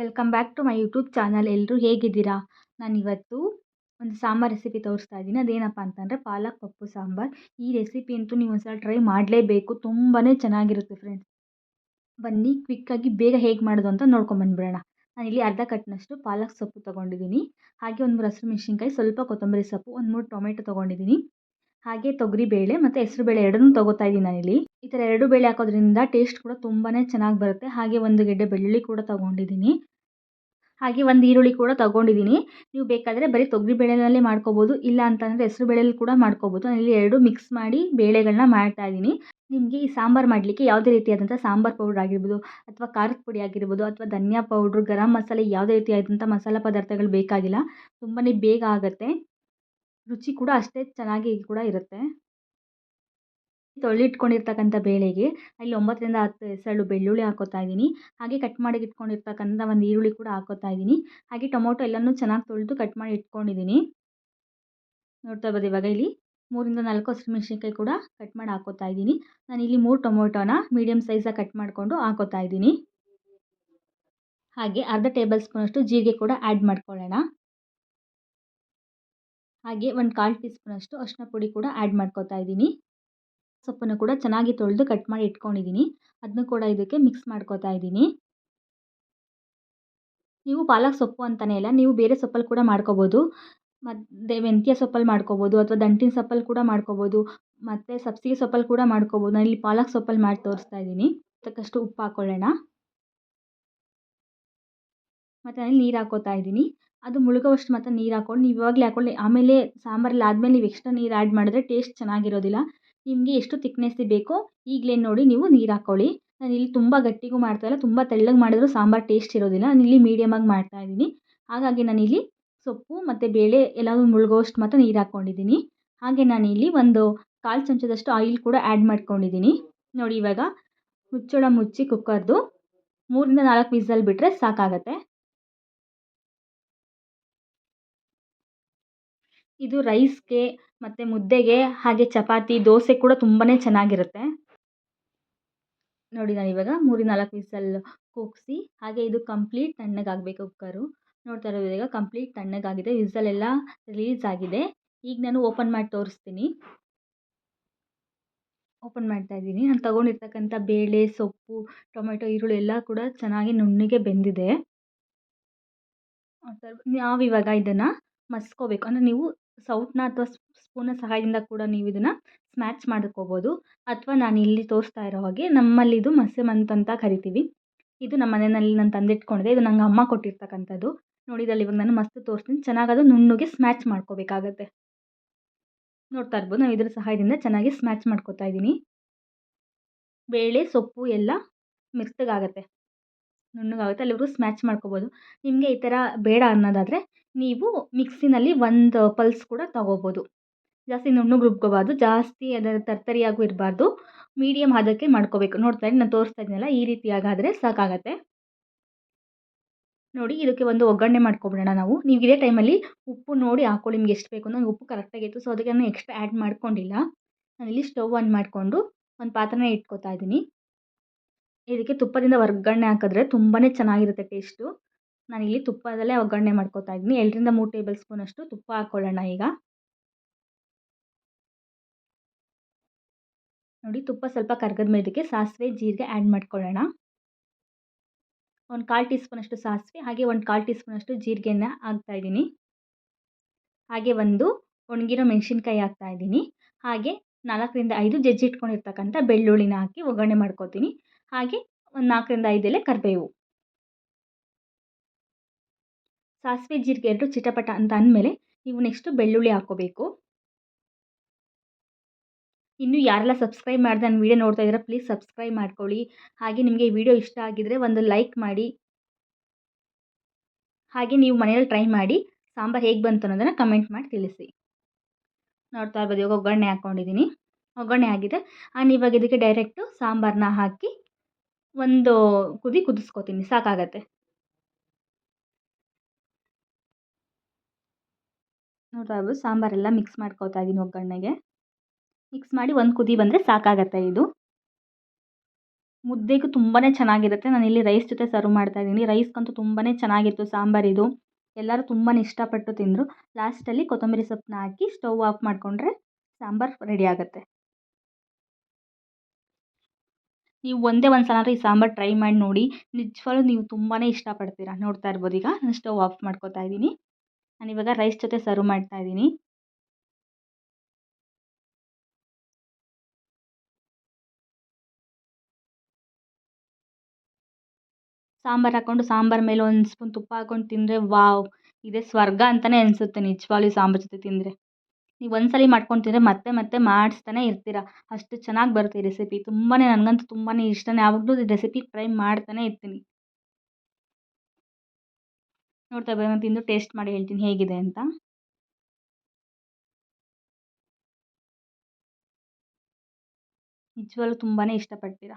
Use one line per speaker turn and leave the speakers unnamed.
Welcome back to my YouTube channel ಎಲ್ಲರೂ ಹೇಗಿದ್ದೀರಾ? ನಾನಿವತ್ತು ಒಂದು ಸಾಂಬಾರು ರೆಸಿಪಿ ತೋರಿಸ್ತಾ ಇದ್ದೀನಿ. ಅದೇನಪ್ಪ ಅಂತಂದರೆ ಪಾಲಕ್ ಪಪ್ಪು ಸಾಂಬಾರು. ಈ ರೆಸಿಪಿ ಅಂತೂ ನೀವು ಒಂದ್ಸಲ ಟ್ರೈ ಮಾಡಲೇಬೇಕು. ತುಂಬಾ ಚೆನ್ನಾಗಿರುತ್ತೆ ಫ್ರೆಂಡ್ಸ್ ಬನ್ನಿ ಕ್ವಿಕ್ಕಾಗಿ ಬೇಗ ಹೇಗೆ ಮಾಡೋದು ಅಂತ ನೋಡ್ಕೊಂಬಂದ್ಬಿಡೋಣ ನಾನಿಲ್ಲಿ ಅರ್ಧ ಕಟ್ಟಿನಷ್ಟು ಪಾಲಕ್ ಸೊಪ್ಪು ತೊಗೊಂಡಿದ್ದೀನಿ. ಹಾಗೆ ಒಂದು ಮೂರು ಹಸಿರು ಮೆಣಸಿನ್ಕಾಯಿ, ಸ್ವಲ್ಪ ಕೊತ್ತಂಬರಿ ಸೊಪ್ಪು, ಒಂದು ಮೂರು ಟೊಮೆಟೊ ತೊಗೊಂಡಿದ್ದೀನಿ. ಹಾಗೆ ತೊಗರಿ ಬೇಳೆ ಮತ್ತು ಹೆಸರು ಬೇಳೆ ಎರಡನ್ನೂ ತೊಗೋತಾ ಇದ್ದೀನಿ ನಾನಿಲ್ಲಿ. ಈ ಥರ ಎರಡು ಬೇಳೆ ಹಾಕೋದ್ರಿಂದ ಟೇಸ್ಟ್ ಕೂಡ ತುಂಬಾ ಚೆನ್ನಾಗಿ ಬರುತ್ತೆ. ಹಾಗೆ ಒಂದು ಗೆಡ್ಡೆ ಬೆಳ್ಳುಳ್ಳಿ ಕೂಡ ತೊಗೊಂಡಿದ್ದೀನಿ ಹಾಗೆ ಒಂದು ಈರುಳ್ಳಿ ಕೂಡ ತೊಗೊಂಡಿದ್ದೀನಿ ನೀವು ಬೇಕಾದರೆ ಬರೀ ತೊಗರಿ ಬೇಳೆನಲ್ಲೇ ಮಾಡ್ಕೋಬೋದು, ಇಲ್ಲ ಅಂತಂದರೆ ಹೆಸರು ಬೇಳೆಯಲ್ಲಿ ಕೂಡ ಮಾಡ್ಕೋಬೋದು. ಇಲ್ಲಿ ಎರಡು ಮಿಕ್ಸ್ ಮಾಡಿ ಬೇಳೆಗಳನ್ನ ಮಾಡ್ತಾ ಮಾಡ್ತಾಯಿದ್ದೀನಿ ನಿಮಗೆ ಈ ಸಾಂಬಾರು ಮಾಡಲಿಕ್ಕೆ ಯಾವುದೇ ರೀತಿಯಾದಂಥ ಸಾಂಬಾರು ಪೌಡ್ರ್ ಆಗಿರ್ಬೋದು, ಅಥವಾ ಖಾರದ ಪುಡಿ ಆಗಿರ್ಬೋದು, ಅಥವಾ ಧನಿಯಾ ಪೌಡ್ರು, ಗರಂ ಮಸಾಲೆ ಯಾವುದೇ ರೀತಿಯಾದಂಥ ಮಸಾಲೆ ಪದಾರ್ಥಗಳು ಬೇಕಾಗಿಲ್ಲ. ತುಂಬಾ ಬೇಗ ಆಗುತ್ತೆ. ರುಚಿ ಕೂಡ ಅಷ್ಟೇ ಚೆನ್ನಾಗಿ ಕೂಡ ಇರುತ್ತೆ. ತೊಳೆದಿಟ್ಕೊಂಡಿರ್ತಕ್ಕಂಥ ಬೇಳೆಗೆ ಅಲ್ಲಿ ಒಂಬತ್ತರಿಂದ ಹತ್ತು ಎಸಳು ಬೆಳ್ಳುಳ್ಳಿ ಹಾಕೋತಾ ಇದ್ದೀನಿ. ಹಾಗೆ ಕಟ್ ಮಾಡಿ ಇಟ್ಕೊಂಡಿರ್ತಕ್ಕಂಥ ಒಂದು ಈರುಳ್ಳಿ ಕೂಡ ಹಾಕೋತಾ ಇದ್ದೀನಿ. ಹಾಗೆ ಟೊಮೊಟೊ ಎಲ್ಲನೂ ಚೆನ್ನಾಗಿ ತೊಳೆದು ಕಟ್ ಮಾಡಿ ಇಟ್ಕೊಂಡಿದ್ದೀನಿ. ನೋಡ್ತಾ ಇರ್ಬೋದು ಇವಾಗ ಇಲ್ಲಿ ಮೂರಿಂದ ನಾಲ್ಕು ಹಸಿಮೆಣ್ಸಿನ್ಕಾಯಿ ಕೂಡ ಕಟ್ ಮಾಡಿ ಹಾಕೋತಾ ಇದ್ದೀನಿ. ನಾನು ಇಲ್ಲಿ ಮೂರು ಟೊಮೊಟೊನ ಮೀಡಿಯಮ್ ಸೈಜಾಗಿ ಕಟ್ ಮಾಡಿಕೊಂಡು ಹಾಕೋತಾ ಇದ್ದೀನಿ. ಹಾಗೆ ಅರ್ಧ ಟೇಬಲ್ ಸ್ಪೂನಷ್ಟು ಜೀರಿಗೆ ಕೂಡ ಆ್ಯಡ್ ಮಾಡ್ಕೊಳ್ಳೋಣ. ಹಾಗೆ ಒಂದು ಕಾಲು ಟೀ ಸ್ಪೂನಷ್ಟು ಅರಿಶಿನ ಪುಡಿ ಕೂಡ ಆ್ಯಡ್ ಮಾಡ್ಕೋತಾ ಇದ್ದೀನಿ. ಸೊಪ್ಪನ್ನು ಕೂಡ ಚೆನ್ನಾಗಿ ತೊಳೆದು ಕಟ್ ಮಾಡಿ ಇಟ್ಕೊಂಡಿದ್ದೀನಿ. ಅದನ್ನು ಕೂಡ ಇದಕ್ಕೆ ಮಿಕ್ಸ್ ಮಾಡ್ಕೋತಾ ಇದ್ದೀನಿ. ನೀವು ಪಾಲಕ್ ಸೊಪ್ಪು ಅಂತಲೇ ಇಲ್ಲ, ನೀವು ಬೇರೆ ಸೊಪ್ಪಲ್ಲಿ ಕೂಡ ಮಾಡ್ಕೋಬೋದು. ಮತ್ತು ಮೆಂತ್ಯ ಸೊಪ್ಪಲ್ಲಿ ಮಾಡ್ಕೋಬೋದು ಅಥವಾ ದಂಟಿನ ಸೊಪ್ಪಲ್ಲಿ ಕೂಡ ಮಾಡ್ಕೋಬೋದು, ಮತ್ತು ಸಬ್ಸಿಗೆ ಸೊಪ್ಪಲ್ಲಿ ಕೂಡ ಮಾಡ್ಕೋಬೋದು. ನಾನು ಇಲ್ಲಿ ಪಾಲಕ್ ಸೊಪ್ಪಲ್ಲಿ ಮಾಡಿ ತೋರಿಸ್ತಾ ಇದ್ದೀನಿ. ತಕ್ಕಷ್ಟು ಉಪ್ಪು ಹಾಕ್ಕೊಳ್ಳೋಣ ಮತ್ತು ನಾನು ನೀರು ಹಾಕೋತಾ ಇದ್ದೀನಿ. ಅದು ಮುಳುಗೋವಷ್ಟು ಮಾತ್ರ ನೀರು ಹಾಕ್ಕೊಂಡು, ನೀವು ಇವಾಗಲೇ ಹಾಕ್ಕೊಳ್ಳಿ ಆಮೇಲೆ ಸಾಂಬಾರಲ್ಲಿ ಆದಮೇಲೆ ನೀವು ಎಕ್ಸ್ಟ್ರಾ ನೀರು ಆ್ಯಡ್ ಮಾಡಿದ್ರೆ ಟೇಸ್ಟ್ ಚೆನ್ನಾಗಿರೋದಿಲ್ಲ. ನಿಮಗೆ ಎಷ್ಟು ತಿಕ್ನೆಸ್ಸಿ ಬೇಕೋ ಈಗಲೇ ನೋಡಿ ನೀವು ನೀರು ಹಾಕ್ಕೊಳ್ಳಿ ನಾನು ಇಲ್ಲಿ ತುಂಬ ಗಟ್ಟಿಗೂ ಮಾಡ್ತಾಯಿಲ್ಲ ತುಂಬ ತೆಳ್ಳಗೆ ಮಾಡಿದ್ರೂ ಸಾಂಬಾರು ಟೇಸ್ಟ್ ಇರೋದಿಲ್ಲ. ನಾನು ಇಲ್ಲಿ ಮೀಡಿಯಮಾಗಿ ಮಾಡ್ತಾಯಿದ್ದೀನಿ ಹಾಗಾಗಿ ನಾನಿಲ್ಲಿ ಸೊಪ್ಪು ಮತ್ತು ಬೇಳೆ ಎಲ್ಲವೂ ಮುಳುಗೋವಷ್ಟು ಮಾತ್ರ ನೀರು ಹಾಕ್ಕೊಂಡಿದ್ದೀನಿ. ಹಾಗೆ ನಾನಿಲ್ಲಿ ಒಂದು ಕಾಲು ಚಮಚದಷ್ಟು ಆಯಿಲ್ ಕೂಡ ಆ್ಯಡ್ ಮಾಡ್ಕೊಂಡಿದ್ದೀನಿ. ನೋಡಿ ಇವಾಗ ಮುಚ್ಚಳ ಮುಚ್ಚಿ ಕುಕ್ಕರ್ದು ಮೂರಿಂದ ನಾಲ್ಕು ವಿಸಲ್ ಬಿಟ್ಟರೆ ಸಾಕಾಗತ್ತೆ. ಇದು ರೈಸ್ಗೆ ಮತ್ತು ಮುದ್ದೆಗೆ ಹಾಗೆ ಚಪಾತಿ, ದೋಸೆ ಕೂಡ ತುಂಬಾ ಚೆನ್ನಾಗಿರುತ್ತೆ. ನೋಡಿ ನಾನು ಇವಾಗ ಮೂರು ನಾಲ್ಕು ವಿಸಲ್ ಕೂಗಿಸಿ, ಹಾಗೆ ಇದು ಕಂಪ್ಲೀಟ್ ತಣ್ಣಗಾಗಬೇಕು ಕುಕ್ಕರು ನೋಡ್ತಾ ಇರೋದು ಈಗ ಕಂಪ್ಲೀಟ್ ತಣ್ಣಗಾಗಿದೆ ವಿಸಲೆಲ್ಲ ರಿಲೀಸ್ ಆಗಿದೆ. ಈಗ ನಾನು ಓಪನ್ ಮಾಡಿ ತೋರಿಸ್ತೀನಿ. ಓಪನ್ ಮಾಡ್ತಾ ಇದ್ದೀನಿ. ನಾನು ತಗೊಂಡಿರ್ತಕ್ಕಂಥ ಬೇಳೆ, ಸೊಪ್ಪು, ಟೊಮೆಟೊ, ಈರುಳ್ಳಿ ಎಲ್ಲ ಕೂಡ ಚೆನ್ನಾಗಿ ನುಣ್ಣಗೆ ಬೆಂದಿದೆ. ನಾವಿವಾಗ ಇದನ್ನು ಮಸ್ಕೋಬೇಕು. ಅಂದರೆ ನೀವು ಸೌಟನ್ನ ಅಥವಾ ಸ್ಪೂನ ಸಹಾಯದಿಂದ ಕೂಡ ನೀವು ಇದನ್ನು ಸ್ಮ್ಯಾಚ್ ಮಾಡ್ಕೋಬೋದು. ಅಥವಾ ನಾನು ಇಲ್ಲಿ ತೋರಿಸ್ತಾ ಇರೋ ಹಾಗೆ ನಮ್ಮಲ್ಲಿ ಇದು ಮಸೆಮಂತ್ ಅಂತ ಕರಿತೀವಿ. ಇದು ನಮ್ಮ ಮನೆಯಲ್ಲಿ ನಾನು ತಂದಿಟ್ಕೊಂಡಿದೆ ಇದು ನಂಗೆ ಅಮ್ಮ ಕೊಟ್ಟಿರ್ತಕ್ಕಂಥದ್ದು. ನೋಡಿದಲ್ಲಿ ಇವಾಗ ನಾನು ಮಸ್ತ್ ತೋರಿಸ್ತೀನಿ. ಚೆನ್ನಾಗಿ ಅದು ನುಣ್ಣಗೆ ಸ್ಮ್ಯಾಚ್ ಮಾಡ್ಕೋಬೇಕಾಗತ್ತೆ. ನೋಡ್ತಾ ಇರ್ಬೋದು. ನಾವು ಇದರ ಸಹಾಯದಿಂದ ಚೆನ್ನಾಗಿ ಸ್ಮ್ಯಾಚ್ ಮಾಡ್ಕೋತಾ ಇದ್ದೀನಿ ಬೇಳೆ, ಸೊಪ್ಪು ಎಲ್ಲ ಮೆತ್ತಗಾಗತ್ತೆ ನುಣ್ಣಗಾಗುತ್ತೆ ಅಲ್ಲಿವರೆಗೂ ಸ್ಮ್ಯಾಚ್ ಮಾಡ್ಕೋಬೋದು. ನಿಮಗೆ ಈ ಥರ ಬೇಡ ಅನ್ನೋದಾದರೆ ನೀವು ಮಿಕ್ಸಿನಲ್ಲಿ ಒಂದು ಪಲ್ಸ್ ಕೂಡ ತಗೋಬೋದು. ಜಾಸ್ತಿ ನುಣ್ಣಗೆ ರುಬ್ಕೋಬಾರ್ದು, ಜಾಸ್ತಿ ಅದರ ತರ್ತರಿಯಾಗೂ ಇರಬಾರ್ದು. ಮೀಡಿಯಮ್ ಹದಕ್ಕೆ ಮಾಡ್ಕೋಬೇಕು. ನೋಡ್ತಾ ಇದ್ದೀನಿ ನಾನು ತೋರಿಸ್ತಾ ಇದ್ದೀನಲ್ಲ ಈ ರೀತಿಯಾಗಾದರೆ ಸಾಕಾಗತ್ತೆ. ನೋಡಿ, ಇದಕ್ಕೆ ಒಂದು ಒಗ್ಗರಣೆ ಮಾಡ್ಕೊಬಿಡೋಣ ನಾವು. ನೀವು ಇದೇ ಟೈಮಲ್ಲಿ ಉಪ್ಪು ನೋಡಿ ಹಾಕೊಳ್ಳಿ ನಿಮ್ಗೆ ಎಷ್ಟು ಬೇಕು ನನಗೆ ಉಪ್ಪು ಕರೆಕ್ಟಾಗಿತ್ತು ಸೊ ಅದಕ್ಕೆ ನಾನು ಎಕ್ಸ್ಟ್ರಾ ಆ್ಯಡ್ ಮಾಡ್ಕೊಂಡಿಲ್ಲ. ಇಲ್ಲಿ ಸ್ಟವ್ ಆನ್ ಮಾಡಿಕೊಂಡು ಒಂದು ಪಾತ್ರೆನ ಇಟ್ಕೋತಾ ಇದ್ದೀನಿ. ಇದಕ್ಕೆ ತುಪ್ಪದಿಂದ ಒಗ್ಗರಣೆ ಹಾಕಿದ್ರೆ ತುಂಬಾ ಚೆನ್ನಾಗಿರುತ್ತೆ ಟೇಸ್ಟು. ಇಲ್ಲಿ ತುಪ್ಪದಲ್ಲೇ ಒಗ್ಗರಣೆ ಮಾಡ್ಕೋತಾ ಇದ್ದೀನಿ. ಎರಡರಿಂದ ಮೂರು ಟೇಬಲ್ ಸ್ಪೂನಷ್ಟು ತುಪ್ಪ ಹಾಕ್ಕೊಳ್ಳೋಣ ಈಗ. ನೋಡಿ ತುಪ್ಪ ಸ್ವಲ್ಪ ಕರ್ಗದ ಮೇಲೆ ಇದಕ್ಕೆ ಸಾಸಿವೆ, ಜೀರಿಗೆ ಆ್ಯಡ್ ಮಾಡ್ಕೊಳ್ಳೋಣ. ಒಂದು ಕಾಲು ಟೀ ಸ್ಪೂನಷ್ಟು ಸಾಸಿವೆ, ಹಾಗೆ ಒಂದು ಕಾಲು ಟೀ ಸ್ಪೂನಷ್ಟು ಜೀರಿಗೆನ ಹಾಕ್ತಾಯಿದ್ದೀನಿ ಹಾಗೆ ಒಂದು ಒಣಗಿರೋ ಮೆಣಸಿನ್ಕಾಯಿ ಹಾಕ್ತಾಯಿದ್ದೀನಿ ಹಾಗೆ ನಾಲ್ಕರಿಂದ ಐದು ಜಜ್ಜಿಟ್ಕೊಂಡಿರ್ತಕ್ಕಂಥ ಬೆಳ್ಳುಳ್ಳಿನ ಹಾಕಿ ಒಗ್ಗರಣೆ ಮಾಡ್ಕೋತೀನಿ. ಹಾಗೆ ಒಂದು ನಾಲ್ಕರಿಂದ ಐದು ಎಲೆ ಕರಿಬೇವು. ಸಾಸಿವೆ ಜೀರಿಗೆ ಎರಡು ಚಿಟಪಟ ಅಂತ ಅಂದಮೇಲೆ ನೀವು ನೆಕ್ಸ್ಟು ಬೆಳ್ಳುಳ್ಳಿ ಹಾಕೋಬೇಕು ಇನ್ನೂ ಯಾರೆಲ್ಲ ಸಬ್ಸ್ಕ್ರೈಬ್ ಮಾಡಿದೆ ನಾನು ವೀಡಿಯೋ ನೋಡ್ತಾ ಇದ್ದೀರಾ ಪ್ಲೀಸ್ ಸಬ್ಸ್ಕ್ರೈಬ್ ಮಾಡ್ಕೊಳ್ಳಿ. ಹಾಗೆ ನಿಮಗೆ ಈ ವಿಡಿಯೋ ಇಷ್ಟ ಆಗಿದರೆ ಒಂದು ಲೈಕ್ ಮಾಡಿ. ಹಾಗೆ ನೀವು ಮನೆಯಲ್ಲಿ ಟ್ರೈ ಮಾಡಿ ಸಾಂಬಾರು ಹೇಗೆ ಬಂತು ಅನ್ನೋದನ್ನು ಕಮೆಂಟ್ ಮಾಡಿ ತಿಳಿಸಿ. ನೋಡ್ತಾ ಇರ್ಬೋದು ಇವಾಗ ಒಗ್ಗರಣೆ ಹಾಕ್ಕೊಂಡಿದ್ದೀನಿ. ಒಗ್ಗರಣೆ ಆಗಿದೆ. ಆ್ಯಂಡ್ ಇವಾಗ ಇದಕ್ಕೆ ಡೈರೆಕ್ಟು ಸಾಂಬಾರನ್ನ ಹಾಕಿ ಒಂದು ಕುದಿ ಕುದಿಸ್ಕೊತೀನಿ, ಸಾಕಾಗತ್ತೆ. ನೋಡ್ತಾ ಇರ್ಬೋದು ಸಾಂಬಾರೆಲ್ಲ ಮಿಕ್ಸ್ ಮಾಡ್ಕೋತಾ ಇದ್ದೀನಿ ಒಗ್ಗರಣೆಗೆ ಮಿಕ್ಸ್ ಮಾಡಿ ಒಂದು ಕುದಿ ಬಂದರೆ ಸಾಕಾಗತ್ತೆ ಇದು. ಮುದ್ದೆಗೂ ತುಂಬಾ ಚೆನ್ನಾಗಿರುತ್ತೆ. ನಾನು ಇಲ್ಲಿ ರೈಸ್ ಜೊತೆ ಸರ್ವ್ ಮಾಡ್ತಾ ಇದ್ದೀನಿ ರೈಸ್ಗಂತೂ ತುಂಬಾ ಚೆನ್ನಾಗಿತ್ತು ಸಾಂಬಾರಿದು ಎಲ್ಲರೂ ತುಂಬಾ ಇಷ್ಟಪಟ್ಟು ತಿಂದರು. ಲಾಸ್ಟಲ್ಲಿ ಕೊತ್ತಂಬರಿ ಸೊಪ್ಪನ್ನ ಹಾಕಿ ಸ್ಟವ್ ಆಫ್ ಮಾಡಿಕೊಂಡ್ರೆ ಸಾಂಬಾರು ರೆಡಿ ಆಗುತ್ತೆ. ನೀವು ಒಂದೇ ಒಂದು ಸಲ ಈ ಸಾಂಬಾರು ಟ್ರೈ ಮಾಡಿ ನೋಡಿ. ನಿಜವಾಗ್ಲೂ ನೀವು ತುಂಬಾ ಇಷ್ಟಪಡ್ತೀರ? ನೋಡ್ತಾ ಇರ್ಬೋದು ಈಗ. ನಾನು ಸ್ಟವ್ ಆಫ್ ಮಾಡ್ಕೋತಾ ಇದ್ದೀನಿ. ನಾನಿವಾಗ ರೈಸ್ ಜೊತೆ ಸರ್ವ್ ಮಾಡ್ತಾ ಇದ್ದೀನಿ. ಸಾಂಬಾರು ಹಾಕ್ಕೊಂಡು ಸಾಂಬಾರು ಮೇಲೆ ಒಂದು ಸ್ಪೂನ್ ತುಪ್ಪ ಹಾಕ್ಕೊಂಡು ತಿಂದರೆ ವಾವ್! ಇದೇ ಸ್ವರ್ಗ ಅಂತಲೇ ಅನಿಸುತ್ತೆ ನಿಜವಾಗ್ಲೂ ಸಾಂಬಾರು ಜೊತೆ ತಿಂದರೆ. ನೀವು ಒಂದು ಸಲ ಮಾಡ್ಕೊಂಡು ತಿಂದರೆ ಮತ್ತೆ ಮತ್ತೆ ಮಾಡಿಸ್ತಾನೆ ಇರ್ತೀರ? ಅಷ್ಟು ಚೆನ್ನಾಗಿ ಬರುತ್ತೆ ರೆಸಿಪಿ ತುಂಬಾ ನನಗಂತೂ ತುಂಬಾ ಇಷ್ಟ ಯಾವಾಗಲೂ ಈ ರೆಸಿಪಿ ಟ್ರೈ ಮಾಡ್ತಾನೆ ಇರ್ತೀನಿ. ನೋಡ್ತಾ ನಾನು ತಿಂದು ಟೇಸ್ಟ್ ಮಾಡಿ ಹೇಳ್ತೀನಿ ಹೇಗಿದೆ ಅಂತ. ನಿಜವಾಗ್ಲೂ ತುಂಬಾ ಇಷ್ಟಪಡ್ತೀರಾ?